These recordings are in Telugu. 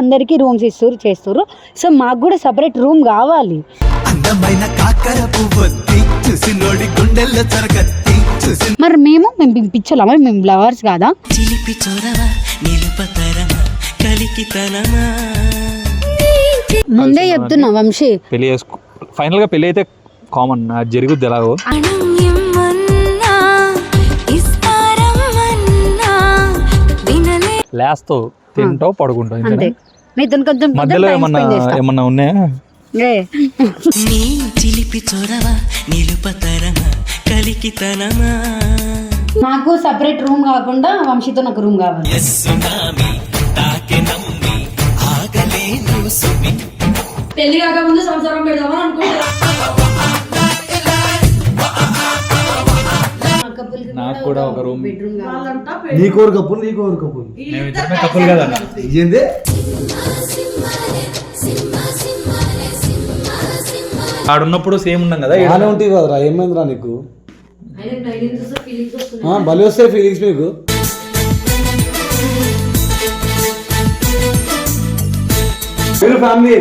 అందరికీ రూమ్స్ ఇస్తారు చేస్తారు. సో మాకు కూడా సపరేట్ రూమ్ కావాలి. అందమైన కాకర పువ్వొత్తి చూసి నోడి గుండెల్లో చరగత్తి చూసి మరి మేము మేము పిచ్చలమా మేము లవర్స్ కాదా? చిలిపి చొరవ నిలుపతరమా కలికితనమా ముందే చెప్తున్నా వంశీ. పెళ్ళి చేసుకో ఫైనల్గా పెళ్ళి అయితే కామన్ అది జరుగుద్ది ఎలాగో. ఇస్తారమ్మన్నా వినలే లేస్తావు తింటావు పడుకుంటావు అంతే. ఇంతేనా? నీతో కొంచెం మధ్యలో ఏమన్నా ఏమన్నా ఉన్నాయా? నీ చిలిపి చొరవ నిలుపతరమా కలికితనమా? నాకు సపరేట్ రూమ్ కాకుండా వంశీతో నాకు రూమ్ కావాలి. సునామీ తాకె నమ్మి ఆగలేను సుమి. పెళ్ళి కాకముందు సంసారం పెడదామని అనుకుంటున్నా. నాకు కూడా ఒక రూమ్ వాళ్ళంతా నీ కోరు కప్పులు నీ కోరు కప్పులు కప్పులు కదా ఏంది? ఆడున్నప్పుడు సేమ్ ఉన్నాం కదా. బాగానే ఉంటాయి కదరా ఏమైందిరా నీకు? భలే వస్తాయి ఫీలింగ్స్ మీకు. మీరు ఫ్యామిలీ.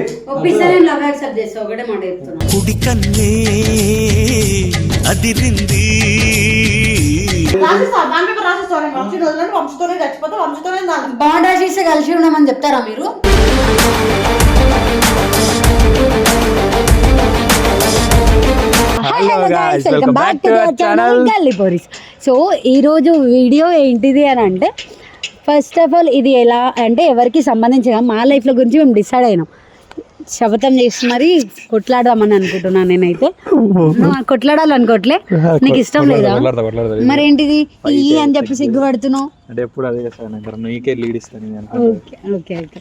లవ్ యాక్సెప్ట్ చేస్తా ఒకటే మాట చెప్తున్నా. కుడి కన్నే అదిరింది. బాండ్ చేస్తే కలిసి ఉండమని చెప్తారా మీరు? Hello guys, welcome back to our channel. So ఈరోజు వీడియో ఏంటిది అని అంటే ఫస్ట్ ఆఫ్ ఆల్ ఇది ఎలా అంటే ఎవరికి సంబంధించిన మా లైఫ్లో గురించి మేము డిసైడ్ అయినాం. శపథం చేసి మరి కొట్లాడదామని అనుకుంటున్నాను నేనైతే. కొట్లాడాలనుకోవట్లే నీకు ఇష్టం లేదా. మరేంటిది ఈ అని చెప్పి సిగ్గుపడుతున్నావు? అంటే ఎప్పుడు అదే చేస్తాను అంటారు నీకే లీడ్ ఇస్తాను నేను అనుకుంటా. Okay okay okay.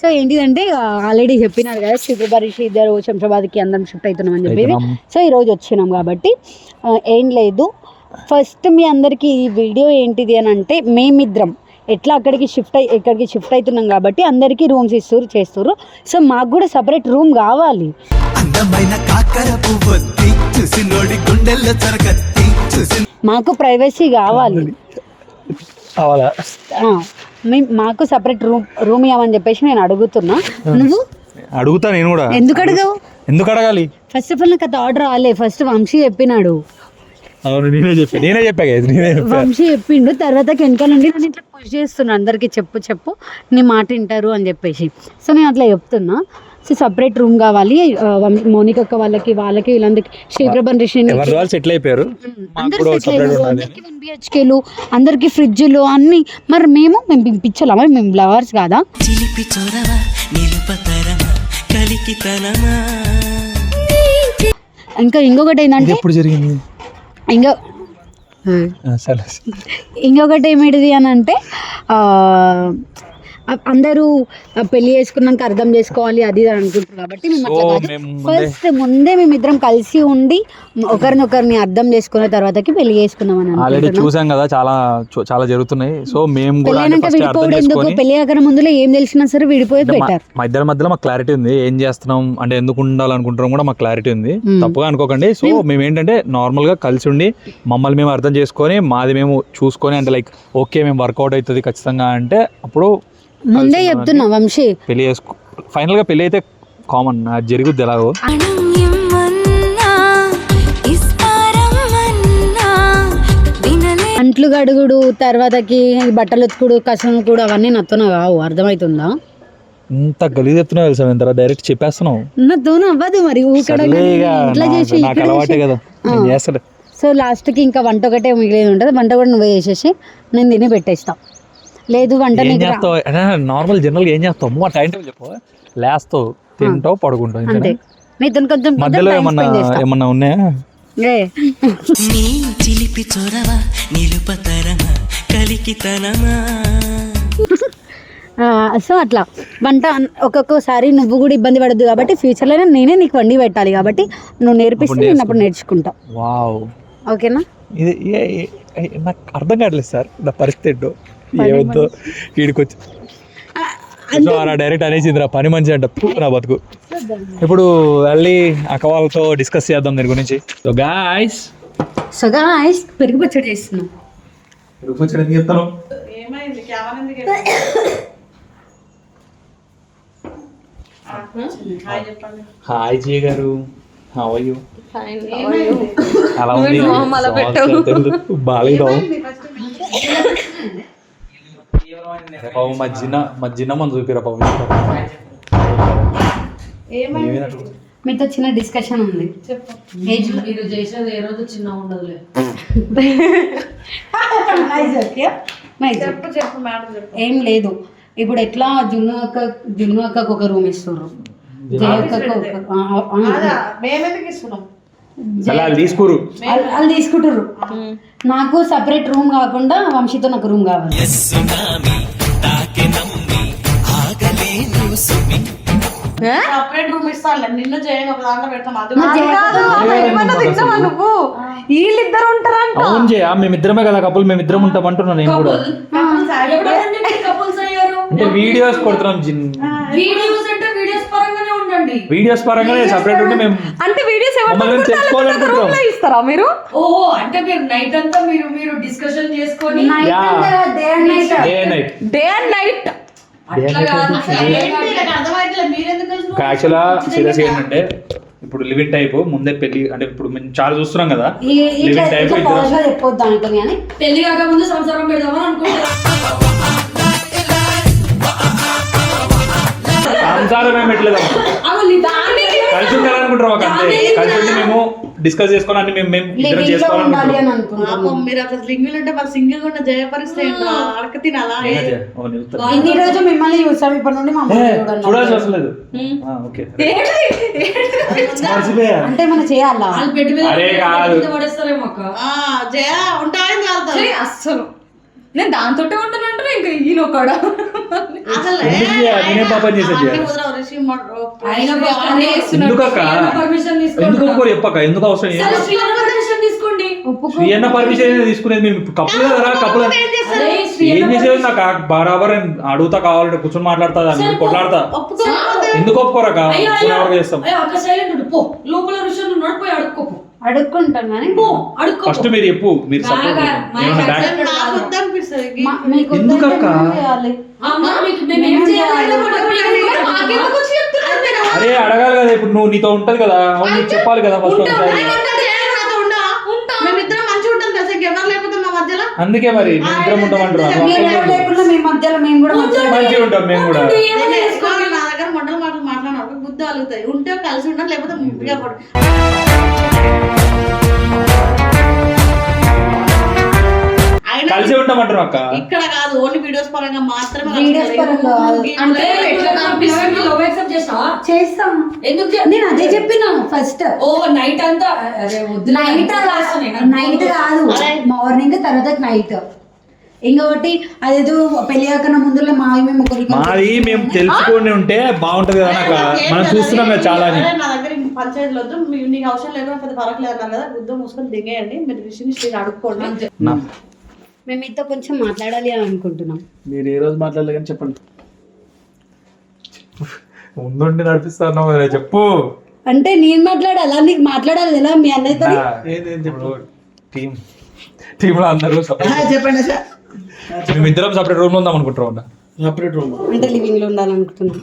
సో ఏంటిదంటే ఆల్రెడీ చెప్పినారు కదా శుక్రపరిషి ఇద్దరు శంషాబాద్కి అందరం షిఫ్ట్ అవుతున్నాం అని అవుతున్నాం. సో ఈరోజు వచ్చినాం కాబట్టి ఏం లేదు. ఫస్ట్ మీ అందరికీ ఈ వీడియో ఏంటిది అని అంటే మేమిద్దరం. ఎట్లా అక్కడికి షిఫ్ట్ అయి ఇక్కడికి షిఫ్ట్ అవుతున్నాం కాబట్టి అందరికీ రూమ్స్ ఇస్తారు చేస్తారు సో మాకు కూడా సపరేట్ రూమ్ కావాలి. అందమైన కాకర పువ్వొత్తి చూసి నోడి గుండెల్లో చరగత్తి చూసి మాకు ప్రైవసీ కావాలి. కావాలా? ఆ, మీ- మాకు సపరేట్ రూమ్ రూమ్ ఇవ్వమని చెప్పేసి నేను అడుగుతున్నా. నువ్వు? అడుగుతా నేను కూడా. ఎందుకు అడగవు? ఎందుకు అడగాలి? ఫస్ట్ ఆఫ్ ఆల్ నాకు అది ఆర్డర్ రాలే. ఫస్ట్ వంశీ చెప్పినాడు. అవును నేనే చెప్పా నేనే చెప్పా నేనే వంశీ చెప్పిండు తర్వాత వెనకాల నుండి నన్ను ఇట్లా పుష్ చేస్తున్నా అందరికి చెప్పు చెప్పు నీ మాట వింటారు అని చెప్పేసి. సో నేను అట్లా చెప్తున్నా. సో సపరేట్ రూమ్ కావాలి మౌనిక అక్క వాళ్ళకి వాళ్ళకి వీళ్ళందరికి శ్రీప్రభన్ రిషి సెటిల్ అయిపోయారు. అందరికి వన్ బిహెచ్కేలు అందరికి ఫ్రిడ్జ్లు అన్ని మరి మేము మేము పిచ్చలమా మేము లవర్స్ కాదా? చిలిపి చొరవ నిలుపతరమా కలికితనమా ఇంకా ఇంకొకటి ఏంటంటే ఎప్పుడు జరిగింది? ఇంకో ఇంకొకటి ఏమిటిది అని అంటే అందరూ పెళ్ళి చేసుకున్నాక అర్థం చేసుకోవాలి అది అని అనుకుంటారు కాబట్టి మేము అట్లా కాదు. ఫస్ట్ ముందే మేమిద్దరం కలిసి ఉండి ఒకరినొకరిని అర్థం చేసుకున్న తర్వాతకి పెళ్ళి చేసుకుందాం అని ఆల్రెడీ చూసాం కదా చాలా చాలా జరుగుతున్నాయి. సో మేము కూడా విడిపోవడం ఎందుకు? పెళ్ళి కాకన ముందులో ఏం తెలిసినా సరే విడిపోయేది అంటే మా- బెటర్. మా ఇద్దరి మధ్యలో మాకు క్లారిటీ ఉంది. ఏం చేస్తున్నాం అంటే ఎందుకు ఉండాలనుకుంటున్నాం కూడా మాకు క్లారిటీ ఉంది. తప్పుగా అనుకోకండి. సో మేము ఏంటంటే నార్మల్గా కలిసి ఉండి మమ్మల్ని మేము అర్థం చేసుకొని మాది మేము చూసుకొని అంటే లైక్ ఓకే మేము వర్కౌట్ అవుతుంది ఖచ్చితంగా అంటే అప్పుడు ముందే చెప్తున్నా వంశీ. పెళ్ళి చేసుకో ఫైనల్గా పెళ్ళి అయితే కామన్ అది జరుగుద్ది ఎలాగో. అంట్లు గడుగుడు తర్వాతకి బట్టలు ఉతుకుడు కసం కూడా అవన్నీ నాతోన కావు. అర్థమవుతుందా ఇంత గలీజ్ ఎత్తున్నావు తెలుసా తర్వాత డైరెక్ట్ చెప్పేస్తున్నావు. నాతోన అవ్వదు మరి. ఇట్లా చేసి నాకు అలవాటే. కదా. ఆ. నేను చేస్తాను సో లాస్ట్కి ఇంకా వంట ఒకటే మిగిలేదు ఉంటుంది. వంట కూడా నువ్వే చేసేసి నేను తిని పెట్టేస్తా. లేదు వంట ఏం చేస్తావు? నార్మల్ జనరల్ ఏం చేస్తావు? మా టైం టేబుల్ చెప్పు. లేస్తావు తింటావు పడుకుంటావు అంతే? నీతో కొంచెం మధ్యలో ఏమన్నా. ఏమన్నా ఉన్నాయా. నీ చిలిపి చొరవ నిలుపతరమా కలికితనమా? ఆ, సో అట్లా. వంట ఒక్కొక్కసారి నువ్వు కూడా ఇబ్బంది పడద్దు కాబట్టి ఫ్యూచర్లో నేనే నీకు వండి పెట్టాలి కాబట్టి నువ్వు నేర్పిస్తే నేను అప్పుడు నేర్చుకుంటా. వావ్. ఓకేనా? ఇది నాకు అర్థం కావట్లేదు సార్ నా పరిస్థితి వీడికి వచ్చి సో అలా డైరెక్ట్ అనేసిందిరా పని మంచి అంట. నా బతుకు. ఇప్పుడు వెళ్ళి అక్క వాళ్ళతో డిస్కస్ చేద్దాం దీని గురించి. సో గాయస్ సో గాయస్ పెరుగు పచ్చడి చేస్తున్నాం. చెప్తాను ఏమైంది? కేవలం ఎందుకు హాయ్ చెప్పండి. హాయ్ జీ గారు. హౌ ఆర్ యు అలా ఉంది? బాగాలేదు? పాపం మధ్యన మధ్యన మనం చూపిరా ఏమైనట్టు మీతో చిన్న డిస్కషన్ ఉంది. ఏజ్ మీరు చేసేది ఏ రోజు చిన్న ఉండదులే. చెప్పు చెప్పు మేడం చెప్పు. ఏం లేదు. ఇప్పుడు ఎట్లా జున్ను అక్క జున్ను అక్కకు ఒక రూమ్ ఇస్తుర్రు? జయ అక్కకు ఒక ఆ, ఆ, ఆ. అదా మేమెందుకు ఇస్తున్నాం? అలా తీసుకోరు వాళ్ళు తీసుకుంటారు నాకు సపరేట్ రూమ్ కాకుండా వంశీతో నాకు రూమ్ కావాలి. తాకి నమ్మి ఆగలేను సుమి. సపరేట్ రూమ్ ఇస్తాను నిన్ను ఒక దాంట్లో పెడతాం అది తింటావా నువ్వు? వీళ్ళిద్దరు ఉంటారంట. అవును జయ మేమిద్దరమే కదా కపుల్ మేమిద్దరం ఉంటాం అంటున్నా నేను కూడా. కపుల్స్ అయ్యారు. అంటే వీడియోస్ కొడుతున్నాం జిన్. వీడియోస్ అంటే వీడియోస్ పరంగానే ఉండండి. వీడియోస్ పరంగానే సపరేట్ ఉంటే మేము అంటే తెచ్చుకోవాలనుకుంటున్నాం ఇస్తారా మీరు? ఓహో అంటే మీరు నైట్ అంతా మీరు మీరు డిస్కషన్ చేసుకొని. Day night day and night యాక్చువల్గా సీరియస్ ఏంటంటే ఇప్పుడు లివింగ్ టైప్ ముందే పెళ్ళి అంటే ఇప్పుడు మేము చాలా చూస్తున్నాం కదా. లివింగ్ టైప్ పెళ్ళి కాక ముందు సంసారం పెడదామని అనుకుంటున్నా. సంసారం ఏం పెట్టలేదు కలిసి ఉండాలనుకుంటాం ఒక అంతే. కలిసి ఉండి మేము డిస్కస్ అన్ని మేము మేము ఇద్దరం లివింగ్లో ఉండాలి చేసుకోవాలనుకుంటాం అని అనుకుంటున్నాను పాపం మీరు అసలు సింగిల్ ఉంటే వాళ్ళు సింగిల్గా ఉన్న జయపరిస్తే అడక తినాలా ఏం చేయ? ఓ, నీ ఉత్తరం. ఇన్ని రోజు మిమ్మల్ని చూసాం ఇప్పటి నుండి ఏ, మమ్మల్ని చూడండి చూడాల్సి అవసరం లేదు. ఆ, ఓకే. మర్చిపోయా అంటే మనం చేయాలా? వాళ్ళు పెట్టి మీద అరే కాదు. కింద పడేస్తారేమో అక్క. ఆ, జయ ఉంటాయని కాదు ఛీ, అస్సలు. నేను దాంతో ఉంటానంటే ఇంకా ఈయన ఒకడ అసలు? నేనేం పాపం చేసేది ఎందుకు ఒప్పుకోరు అవసరం ఏం? సరే శ్రీయన్న పర్మిషన్ తీసుకోండి. ఒప్పుకో. శ్రీ అన్న పర్మిషన్ తీసుకునేది మేము కప్పులు కదరా కప్పులు. అరే ఏం చేసేది నాకు? బరాబర్ అడుగుతా కావాలంటే కూర్చొని మాట్లాడతా దాన్ని కొట్లాడతా. ఎందుకు కూర్చొని చేస్తాం? లోపల ఋషి ఉన్నాడు పోయి అడుక్కోపో. అడుక్కుంటాం కానీ ఫస్ట్ మీరు చెప్పు మీరు సపోర్ట్ ఎందుకు అక్క? అరే అడగాలి కదా ఇప్పుడు నువ్వు నీతో ఉంటది కదా నీకు చెప్పాలి కదా ఫస్ట్ ఒకసారి మేమిద్దరం మంచిగా ఉంటాం తెలుసా? ఇంకెవరు లేకపోతే మా మధ్యలో? అందుకే మరి మేము ఇద్దరం మేము కూడా మంచిగా మంచిగా ఉంటాం మేము కూడా. మొండల మాటలు మాట్లాడినప్పుడు బుద్ధి అలుగుతాయి. ఉంటే కలిసి ఉండాలి లేకపోతే కలిసి ఉంటామంటారు అక్క. ఇక్కడ కాదు ఓన్లీ వీడియోస్ పరంగా మాత్రమే Videos పరంగా కాదు. అంటే ఎట్లా కనిపిస్తుంది లవ్ యాక్సెప్ట్ చేస్తావా? చేస్తాం. ఎందుకు నేను అదే చెప్పినాను ఫస్ట్ ఓ నైట్ అంతా అరే వద్దు నైట్ నైట్ కాదు. మార్నింగ్ తర్వాత నైట్ ఇంకొకటి అదేదో పెళ్ళి కాకన్నా ముందులో మావి మేము మాది మేము తెలుసుకొని ఉంటే బాగుంటది కదా మనం చూస్తున్నాం కదా చాలా పంచాయతీలు వద్దు మీ- నీకు అవసరం లేకుండా పెద్ద పరకు లేదన్నారు కదా బుద్ధం మూసుకొని దిగేయండి. మీరు రిషిని స్త్రీని అడుక్కోండి. మేము మీతో కొంచెం మాట్లాడాలి అని అనుకుంటున్నాం. మీరు ఏ రోజు మాట్లాడలేదు కానీ చెప్పండి. ముందుండి నడిపిస్తాను చెప్పు. అంటే నేను మాట్లాడాలా నీకు మాట్లాడాలి ఎలా మీ అన్నయ్యతో టీం టీమ్లో అందరూ. చెప్పండి మేమిద్దరం సపరేట్ రూమ్లో ఉందాం అనుకుంటాం సపరేట్ రూమ్ అంటే లివింగ్లో ఉండాలనుకుంటున్నాం.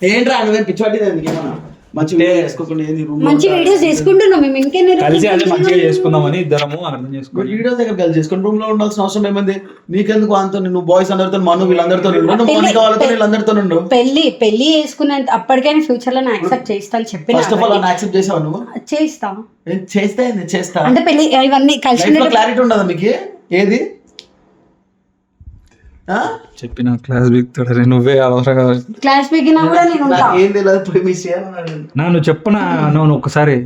ఏంట్రా నువ్వేం ఏంది? రూమ్ మంచి వీడియోస్ చేసుకుంటున్నాం మేము ఇంకెన్ని రోజులు కలిసి అదే మంచిగా చేసుకుందామని ఇద్దరము అర్థం చేసుకొని వీడియో దగ్గర కలిసి చేసుకుని రూమ్లో ఉండాల్సిన అవసరం ఏమైంది? నీకెందుకు అంత నువ్వు బాయ్స్ అందరితో మను వీళ్ళందరితో మౌనిక వాళ్ళతో వీళ్ళందరితో ఉండు పెళ్ళి పెళ్ళి చేసుకునేంత అప్పటికైనా ఫ్యూచర్లో నేను యాక్సెప్ట్ చేస్తాను చెప్పిన ఫస్ట్ ఆఫ్ ఆల్ అని యాక్సెప్ట్ చేసావు నువ్వు? చేస్తా. ఏం చేస్తే అంటే పెళ్ళి ఇవన్నీ కలిసి క్లారిటీ ఉండదా మీకు? ఏది? ఆ? చెప్పిన క్లాస్ బిగుతాడు నువ్వే అనవసరంగా క్లాస్ పీకినా కూడా నేను ఉంటా. నాకు ఏం తెలియదు ఇప్పుడు మీ చేయాలని నా నువ్వు చెప్పనా? నువ్వు ఒక్కసారి.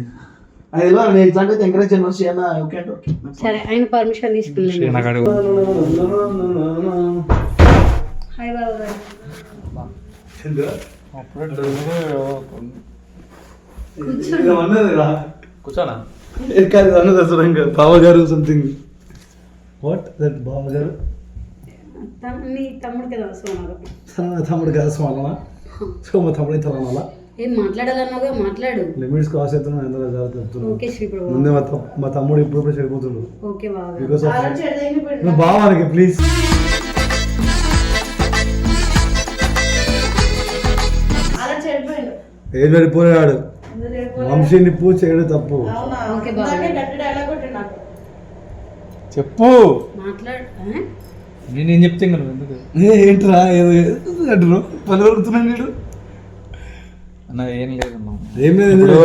అది తెలియదు నేను ఇట్లాంటి ఎంకరేజ్ చేయను చేయనా ఓకే అంటే సరే ఆయన పర్మిషన్ నాకు అడుగు. హాయ్ బాబు గారు. కూర్చోనా? ఇంకా బావగారు సంథింగ్ వాట్ దట్ బావగారు? నీ తమ్ముడు కదా సోనాలు తమ్ముడు కాదు సోమన సోమ తమ్ముడి తన ఏం మాట్లాడాలన్నావుగా? మాట్లాడు. లిమిట్స్ క్రాస్ అవుతున్నా ఎంత జాగ్రత్త ఓకే శ్రీ ప్రభు. ముందే మా మా తమ్ముడు ఇప్పుడు ఇప్పుడు చెడిపోతుండు ఓకే బాగా. బికాస్ ఆఫ్ బావానికి ప్లీజ్ అలా చెడిపోయిండు. ఏం చెడిపోయాడు? వంశీని పూజ చేయడం తప్పు. చెప్పు. మాట్లాడు నేనేం చెప్తే ఇంకా నువ్వు ఎందుకు? ఏ, ఏంట్రా ఏదో అంటున్నావు? పని వరుగుతున్నాను నేను? అన్న ఏం లేదన్నా ఏం లేదు ఇప్పుడు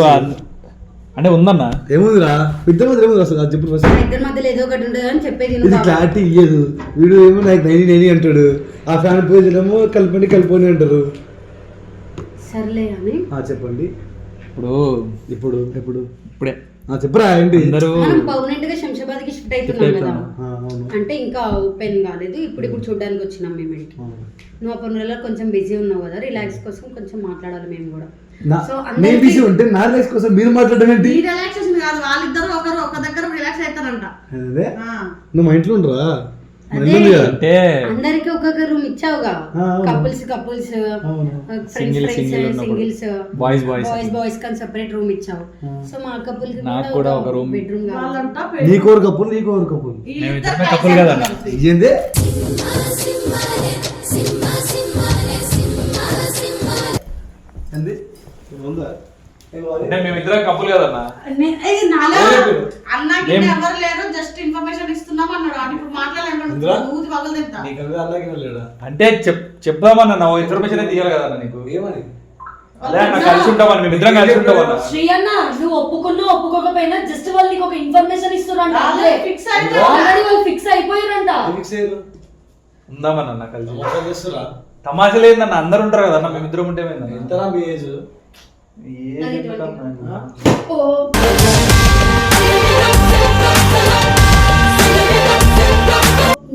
అంటే ఉందన్నా? ఏముందిరా? ఇద్దరు మధ్య ఏముంది అసలు? చెప్పు. మన ఇద్దరి మధ్యలో ఏదో ఒకటి ఉంటుంది అని చెప్పేది ఇది. క్లారిటీ ఇయ్యదు. వీడు ఏమో నాకు నైని నైని అంటాడు. ఆ ఫ్యాన్ పేజ్ ఏమో కలపండి కలపండి అంటారు. సర్లే అని. ఆ చెప్పండి. ఇప్పుడు ఇప్పుడు ఇప్పుడే. ఆ చెప్పరా ఏంటి? అందరూ కదా అవును. అంటే ఇంకా ఓపెన్ కాలేదు. ఇప్పుడు ఇప్పుడు చూడడానికి వచ్చినాం మేము ఇంటికి. నువ్వు ఆ పనులలో కొంచెం బిజీ ఉన్నావు కదా రిలాక్స్ కోసం కొంచెం మాట్లాడాలి మేము కూడా. సో నేను బిజీ ఉంటే నా రిలాక్స్ కోసం మీరు మాట్లాడడం ఏంటి? ఈ రిలాక్సేషన్ కాదు వాళ్ళిద్దరు ఒకరు ఒక దగ్గర రిలాక్స్ అవుతారంట. అదే. నువ్వు మా ఇంట్లో ఉండరా? కదా? అంటే అందరికి ఒక్కొక్క రూమ్ ఇచ్చావుగా. కపుల్స్ కపుల్స్ ఉన్నప్పుడు. Singles Boys, boys. Boys boys కానీ సెపరేట్ రూమ్ ఇచ్చావు. సో మా కపుల్కి నాకు కూడా ఒక room. బెడ్రూమ్ కావాలి. ఒక కప్పులు నీకు ఒక కప్పులు మేము ఇద్దరమే కప్పులు కదన్నా ఏంది? ఏంది? ఉందా? అంటే కప్పులు కదన్నా. అన్నకి? ఎవరు లేరు జస్ట్ ఇన్ఫర్మేషన్ ఇస్తున్నాం అన్నాడు. ఇప్పుడు అంటే చెప్ చెప్దామన్నా నా ఇన్ఫర్మేషన్ తీయాలి కదన్నా నీకు? ఏమని? అదే అన్న కలిసి ఉంటామని మేము ఇద్దరం కలిసి ఉంటామన్నా. శ్రీ అన్న నువ్వు ఒప్పుకున్నా ఒప్పుకోకపోయినా జస్ట్ వాళ్ళు నీకు ఒక ఇన్ఫర్మేషన్ ఇస్తున్నారంట. వాళ్ళే fix అయిపోయారు. ఆల్రెడీ వాళ్ళు ఫిక్స్ అయిపోయారంట. ఫిక్స్ అయ్యారు? ఉందామన్నా కలిసి. తమాషా లేదన్న అందరు ఉంటారు కదన్నా మేము ఇద్దరం ఉంటే? ఎంతరా మీ ఏజ్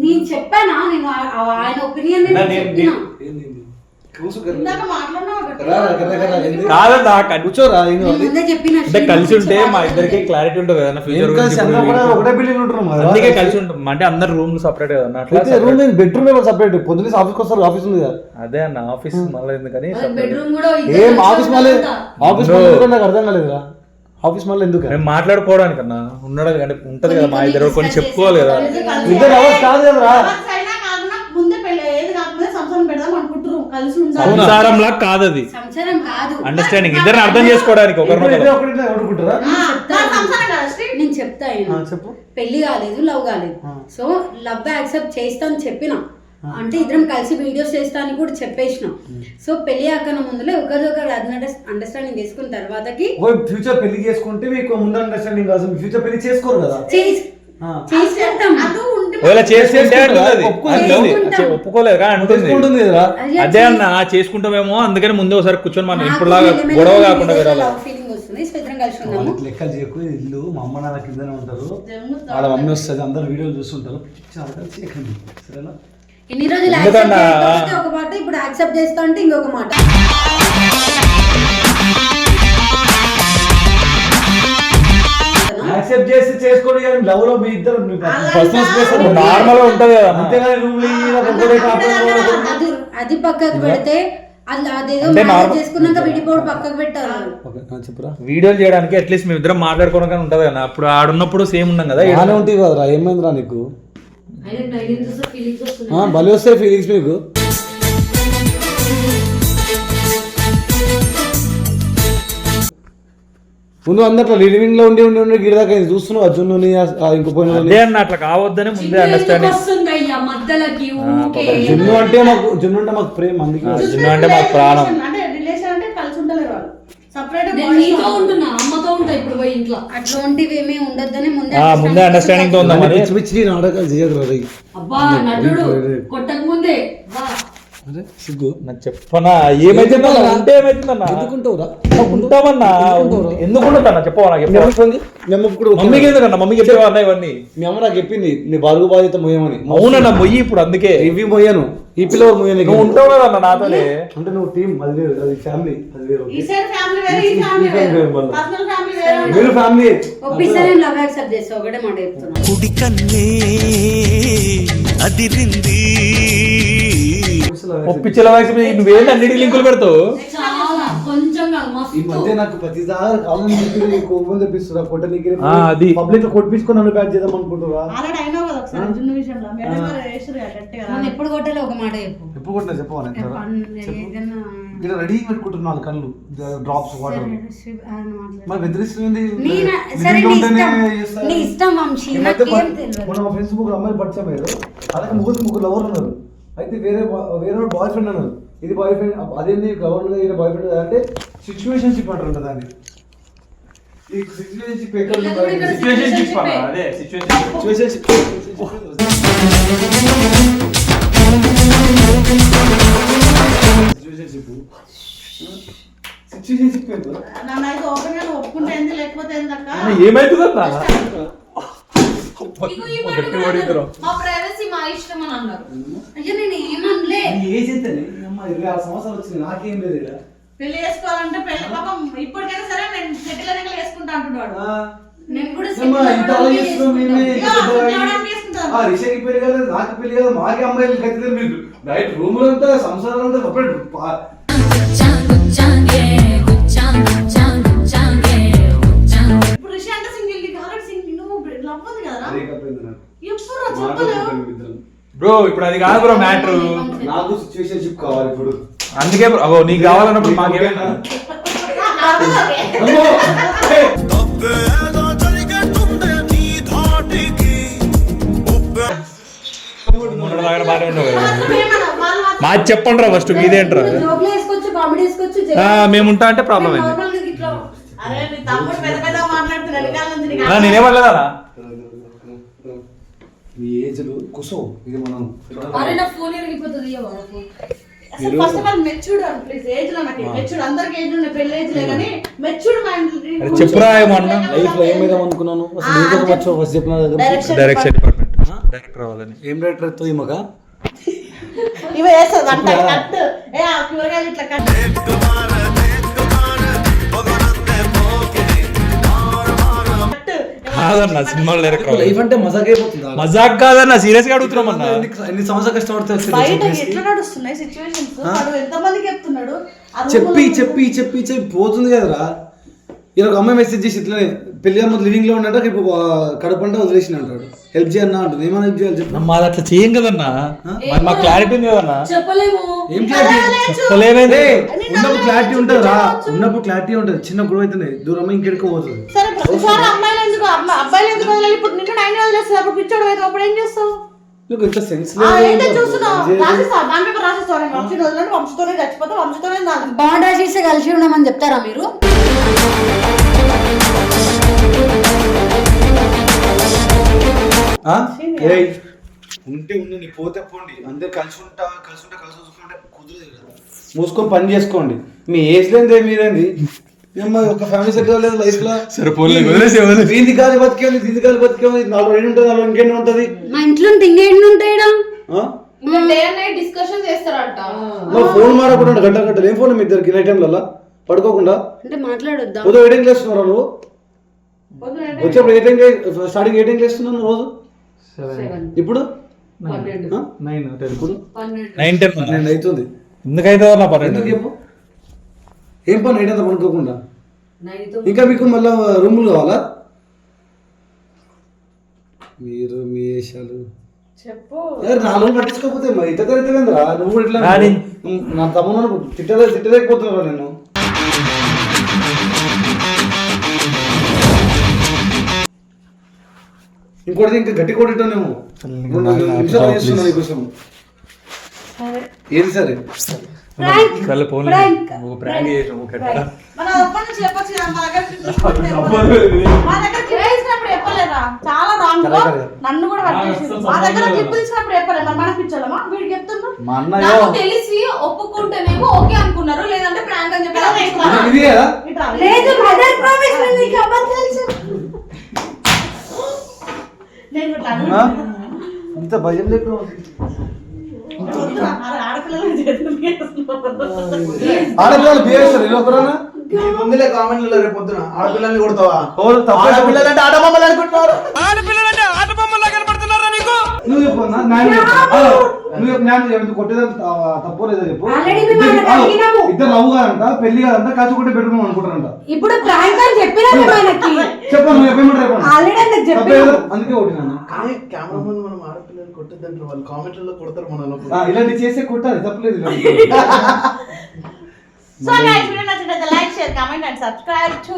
నేను చెప్పానా? నేను ఆయన ఒపీనియన్ నా నేను- నేను- ఏంది ఏంది? కదా. కదా. కూర్చోరా అంటే కలిసి ఉంటే మా ఇద్దరికి క్లారిటీ ఉంటుంది కదా ఫ్యూచర్ ఒకటే బిల్డింగ్ కదా. అందుకే కలిసి ఉంటాం అంటే అందరు రూమ్ సపరేట్ కదా అట్లా రూమ్ నేను బెడ్రూమ్ సపరేట్ పొద్దున్నే ఆఫీస్కి వస్తారు ఆఫీస్ ఉంది కదా. అదే అన్న ఆఫీస్ మళ్ళీ ఎందుకని ఏం ఆఫీస్ మళ్ళీ ఆఫీస్ నాకు అర్థం కాలేదురా? ఆఫీస్ మళ్ళీ ఎందుకు? మేము మాట్లాడుకోవడానికి అన్న ఉండడం అంటే ఉంటది కదా మా ఇద్దరు కొన్ని చెప్పుకోవాలి కదా. ఇద్దరు అవర్స్ కాదు కదరా ఎవరికి అయినా కాకుండా ముందే పెళ్ళి ఏది కాకపోతే సంసారం పెడదాం అనుకుంటున్నాం కలిసి ఉండాలి. సంసారంలా కాదు అది సంసారం కాదు. అండర్స్టాండింగ్ ఇద్దరిని అర్థం చేసుకోవడానికి ఒకరినొకరు నేను చెప్తా. చెప్పు. పెళ్ళి కాలేదు లవ్ కాలేదు. సో లవ్ యాక్సెప్ట్ చేస్తా అని చెప్పిన అంటే ఇద్దరం కలిసి వీడియోస్ చేస్తా అని కూడా చెప్పేసినాం. సో పెళ్ళి అక్కన ముందులే ఒకరిదొకరు అండర్స్టాండింగ్ చేసుకున్న తర్వాతకి ఫ్యూచర్ పెళ్ళి చేసుకుంటే మీకు ముందు అండర్స్టాండింగ్ కాదు. ఫ్యూచర్ పెళ్ళి చేసుకోరు కదా? ఒప్పుకోలేదు. అంటుంది. అదే అన్న చేసుకుంటామేమో అందుకని ముందే ఒకసారి కూర్చొని మనం ఇప్పుడు లాగా గొడవ కాకుండా విరాలి లవ్ ఫీలింగ్ వస్తుంది. సో ఇద్దరం కలిసి ఉన్నాము వాళ్ళకి లెక్కలు చేయకు ఇల్లు మా అమ్మ నాన్న కిందనే ఉంటారు. వాళ్ళ మమ్మీ వస్తుంది అందరు వీడియోలు చూస్తుంటారు. సరేనా? ఇన్ని రోజులు ఒక మాట ఇప్పుడు యాక్సెప్ట్ చేస్తా అంటే ఇంకొక మాట. యాక్సెప్ట్ చేసి చేసుకోండి కానీ లవ్లో మీ ఇద్దరు పర్సనల్ స్పేస్ నార్మల్గా ఉంటది కదా. అంతేగాని రూమ్ అది అది పక్కకు పెడితే వీడియోలు చేయడానికి అట్లీస్ట్ మేము ఇద్దరం మాట్లాడుకోవడం కానీ ఉంటది కదా. అప్పుడు ఆడున్నప్పుడు సేమ్ ఉన్నాం కదా. బాగానే ఉంటుంది కదరా. ఏమైందిరా నీకు? భలే వస్తాయి ఫీలింగ్స్ మీకు. ముందు అందట్లో లివింగ్లో ఉండి ఉండి ఉండి గిరిదాకా చూస్తున్నావు అర్జున్ ఇంకో పోయిన అదే అన్న అట్లా కావద్దని ముందే అండర్స్టాండింగ్ వస్తుంది అయ్యా మధ్యలోకి ఊకే జున్ను అంటే మాకు జున్ను అంటే మాకు ప్రేమ అందుకే జున్ను అంటే మాకు ప్రాణం. అంటే రిలేషన్ అంటే కలిసి ఉండలేరు వాళ్ళు. సపరేట్ నేను నీతో ఉంటున్నా అమ్మతో ఉంటా ఇప్పుడు పోయి ఇంట్లో. అట్లాంటివి ఏమీ ఉండొద్దని ముందే ఆ, ముందే అండర్స్టాండింగ్తో ఉందా మరి పిచ్చి పిచ్చి నాటకాలు అబ్బా నటుడు కొట్టక ముందే సిగ్గు. నాకు చెప్పనా? ఏమైతుందన్నా ఉంటే ఏమైతుందన్నా ఎందుకుంటావురా? ఉంటామన్నా ఎందుకు ఉండదన్నా చెప్పవా నాకు ఓకే. మమ్మీకి ఎందుకన్నా? మమ్మీకి చెప్పేవా అన్న ఇవన్నీ? మీ అమ్మ నాకు చెప్పింది నీ బరువు బాధ్యత మొయ్యమని అవునన్నా మొయ్యి ఇప్పుడు అందుకే. ఇవి మొయ్యను ఈ పిల్లవాడు మొయ్యను నువ్వు ఉంటావు కదన్న నాతోనే. అంటే నువ్వు టీం అది వేరు అది ఫ్యామిలీ అది వేరు. మీరు ఫ్యామిలీ. ఒప్పిస్తే నేను లవ్ యాక్సెప్ట్ చేస్తా ఒకటే మాట చెప్తున్నా. కుడి కన్నే అదిరింది. ఒప్పించేల వయసు మీద నువ్వేంటి అన్నిటికి లింకులు పెడతావు? మధ్య నాకు ప్రతి కోపం తెప్పిస్తున్నా అది. పబ్లిక్లో కొట్టించుకొని నన్ను బ్యాట్ చేద్దాం అనుకుంటున్నా ఎప్పుడు కొట్టాలి ఒక మాట చెప్పు. ఎప్పుడు కొట్టినా చెప్పవాలి ఏదన్నా ఇక్కడ రెడీ కళ్ళు డ్రాప్స్ వాటర్. మరి బెదిరిస్తుంది మన పరిచయం అయ్యారు అలాగే ముగ్గురు ముగ్గురు లవర్ ఉన్నారు. అయితే వేరే బా- వేరే బాయ్ ఫ్రెండ్ అన్నారు ఇది బాయ్ ఫ్రెండ్ అదేంది లవర్ ఈయన బాయ్ ఫ్రెండ్ అంటే సిచ్యువేషన్షిప్ అంటారు దాన్ని. ఈ సిచ్యువేషన్షిప్ ఎక్కడ సిచ్యువేషన్షిప్ అన్న, అదే సిచ్యువేషన్ సిచ్యువేషన్షిప్ సిచ్యువేషన్షిప్ ఏంటో మా ప్రైవసీ మా ఇష్టం అని అన్నారు. అయ్యో నేను ఏమనలే? నీ ఏజ్ ఎంతని అమ్మ ఇరవై ఆరు సంవత్సరాలు వచ్చింది. నాకేం లేదు పెళ్ళి చేసుకోవాలంటే పెళ్ళి పాపం ఇప్పటికైనా సరే నేను సెటిల్ అయినాక వేసుకుంటా అంటున్నాడు. నేను కూడా రిషకి పెళ్ళి కాలేదు నాకు పెళ్ళి కాదు మాకే అమ్మాయిలు కత్తిదే మీరు నైట్ రూమ్ అంతా సంసారం అంతా నాకు. బ్రో ఇప్పుడు అది కాదు బ్రో మ్యాటర్. నాకు సిచ్యువేషన్షిప్ కావాలి ఇప్పుడు. అందుకే అగో నీకు కావాలన్నప్పుడు మాకేమైనా మా చెప్పండి రా ఫస్ట్ ఇదేంట్రా జోకులు వేసుకోవచ్చు కామెడీ వేసుకోవచ్చు ఆ, మేము ఉంటా అంటే ప్రాబ్లం అయింది నార్మల్గా ఇట్లా అరే నీ తమ్ముడు పెద్ద పెద్ద మాట్లాడుతున్నాడు వెనకాల నుంచి నీకు ఆ, నేనేమనలేదా మీ ఏజ్లు కుసో ఇది మనం అరే నా ఫోన్ ఎరిగిపోతుంది ఇయ్య వాడు ఫోన్. అసలు first of all matured please ఏజ్లో నాకు మెచ్యూర్డ్ అందరికి ఏజ్ ఉన్నాయి పెళ్ళి ఏజ్ లే కానీ మెచ్యూర్డ్ అరే చెప్పురా ఏమన్నా? లైఫ్లో ఏమైదాం అనుకున్నాను? అసలు ఫస్ట్ చెప్పిన డైరెక్షన్ డిపార్ట్మెంట్ డైరెక్టర్ అవ్వాలని. ఏం డైరెక్టర్తో ఈ మగ? ఇవి వేస్తుంది వంట కట్ ఏ ఆ కూరగాయలు ఇట్లా కట్ కాదన్న సినిమాలో డైరెక్టర్ లైఫ్ అంటే మజాక్ అయిపోతుందా మజాక్ కాదన్న సీరియస్గా అడుగుతున్నామన్నా ఎన్ని- ఎన్ని సంవత్సరాలు కష్టపడితే చెప్పి చెప్పి చెప్పి చెప్పి పోతుంది కదరా. ఇలా ఒక అమ్మాయి మెసేజ్ చేసి ఇట్లనే పెళ్ళి అమ్మ లివింగ్లో ఉన్నట్టు ఇప్పుడు కడపంట వదిలేసిన అంటాడు. హెల్ప్ చేయన్నా అంటుంది. ఏమైనా హెల్ప్ చేయాలి చెప్పు. మాది అట్లా చేయం కదన్నా? మరి మాకు క్లారిటీ ఉంది కదన్నా? చెప్పలేము. ఏం క్లారిటీ చెప్పలేమేంది? ఉన్నప్పుడు క్లారిటీ ఉంటుంది రా. ఉన్నప్పుడు క్లారిటీ ఉంటుంది. చిన్న గొడవ అవుతుంది దూరం ఇంకెడుకో పోతుంది. సరే ప్రతిసారి అమ్మాయిలు ఎందుకు అమ్మ- అబ్బాయిలు ఎందుకు ఇప్పుడు నిన్ను వదిలేస్తుంది అప్పుడు పిచ్చోడు అయితే అప్పుడు ఏం చేస్తావు? నీకు ఇంత సెన్స్ వంశతోనే చచ్చిపోతే వంశతోనే బాండ్ కలిసి ఉండమని చెప్తారా మీరు? ఉంటే ఉండి నీ పోతే పోండి. అందరు కలిసి ఉంటా కలిసి ఉంటా కలిసి చూసుకుంటే కుదరదు కదా. మూసుకొని పని చేసుకోండి. మీ ఏజ్ లేదే మీరేంది? ఒక ఫ్యామిలీ సెట్ అవ్వలేదు లైఫ్లో? సరే పోన్లే, వదిలేసి, వదిలేసి. దీనికి కాదు బతికేది దీనికి కాదు బతికేది నాలుగు ఏడు ఉంటుంది నాలుగు ఇంకేంటి ఉంటుంది? మా ఇంట్లో తింగేండి ఉంటాయిడా ఆ? డే అండ్ నైట్ డిస్కషన్ చేస్తారంట. ఫోన్ మాడకుండా గంట గంటలు ఏం ఫోన్ మీ ఇద్దరికి? నైట్ టైంలలో పడుకోకుండా? అంటే మాట్లాడొద్దా? ఉదయం ఏ టైంకి లేస్తున్నారా నువ్వు? వచ్చేప్పుడు ఏ టైంకి స్టార్టింగ్ ఏ టైంకి లేస్తున్నావు రోజు? ఇప్పుడు? నైన్ టెన్ పన్నెండు. అవుతుంది. ఎందుకైతే నా పన్నెండు? చెప్పు? ఏం పని? నైట్ అంతా పడుకోకుండా? నైట్ ఇంకా మీకు మళ్ళా రూములు కావాలా? మీరు మీ వేషాలు చెప్పు. ఏ, నాలుగు పట్టించుకోకపోతే ఇట్లా తిరుగుతుందిరా నువ్వు ఇట్లా నా తమ్ముడు తిట్టలే తిట్టలేకపోతున్నారా నేను? ఇంకోటి ఇంకా గట్టి నిమిషాలు చేస్తున్నా నీకోసం. ఏది సరే? ఒక ప్రాంక్ మా తెలిసి ఒప్పుకుంటేనేమో ఓకే అనుకున్నారు. లేదంటే ప్రాంక్ అని చెప్పి. లేదు మదర్ ప్రామిస్ నీకు అబద్ధాలు చెప్పు. నేను ఇట్లా ఆ? ఇంత భయం. అరే ఆడపిల్లలు. ఆడపిల్లలు ఒకరానా ముందులే రేపు పొద్దున ఆడపిల్లల్ని కొడతావా? ఓరు తప్పే ఆడపిల్లలంటే ఆడబొమ్మలు అనుకుంటున్నారు. నువ్వు నువ్వు చెప్పు చెప్పు. నువ్వు చెప్పు, న్యాయం చెప్పు కొట్టేదా తప్పు లేదా చెప్పు ఇద్దరు- లవ్ కాదంట పెళ్ళి కాదంట కలిసి ఒకటే బెడ్రూమ్ అనుకుంటారంట ఇప్పుడు ప్రాంక్ అని చెప్పినా చెప్పండి నువ్వు చెప్పేమంటారు ఆల్రెడీ చెప్పినా? అందుకే కొట్టినాను కానీ కెమెరా ముందు మనం ఆడపిల్లలు కొట్టద్దంటారు వాళ్ళు కామెంట్లలో కొడతారు ఇలాంటి చేసే కొట్టాలి తప్పలేదు ఇలాంటి. సో గైస్ వీడియో నచ్చినట్లయితే like share comment and subscribe to.